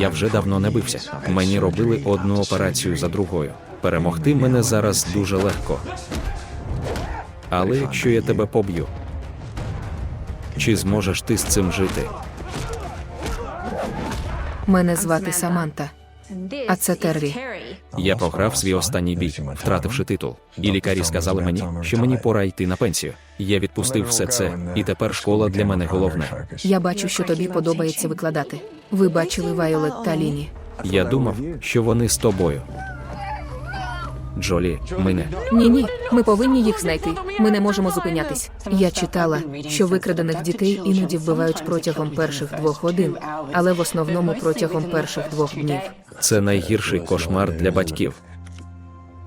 Я вже давно не бився. Мені робили одну операцію за другою. Перемогти мене зараз дуже легко. Але якщо я тебе поб'ю, чи зможеш ти з цим жити? Мене звати Саманта. А це Террі. Я програв свій останній бій, втративши титул. І лікарі сказали мені, що мені пора йти на пенсію. Я відпустив все це, і тепер школа для мене головне. Я бачу, що тобі подобається викладати. Ви бачили Вайолет та Ліні. Я думав, що вони з тобою. Джолі, мене. Ні, ні, ми повинні їх знайти. Ми не можемо зупинятись. Я читала, що викрадених дітей іноді вбивають протягом перших двох годин, але в основному протягом перших двох днів. Це найгірший кошмар для батьків.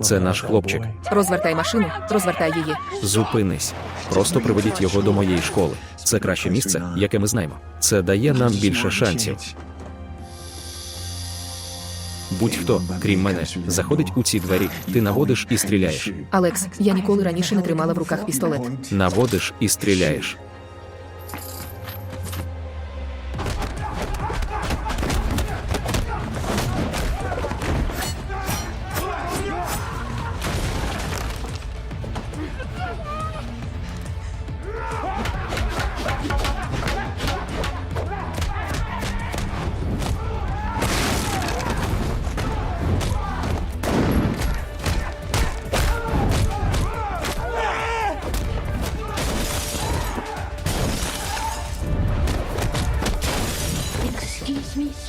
Це наш хлопчик. Розвертай машину, розвертай її. Зупинись. Просто приведіть його до моєї школи. Це краще місце, яке ми знаємо. Це дає нам більше шансів. Будь-хто, крім мене, заходить у ці двері, ти наводиш і стріляєш. Алекс, я ніколи раніше не тримала в руках пістолет. Наводиш і стріляєш.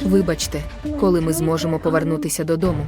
Вибачте, коли ми зможемо повернутися додому.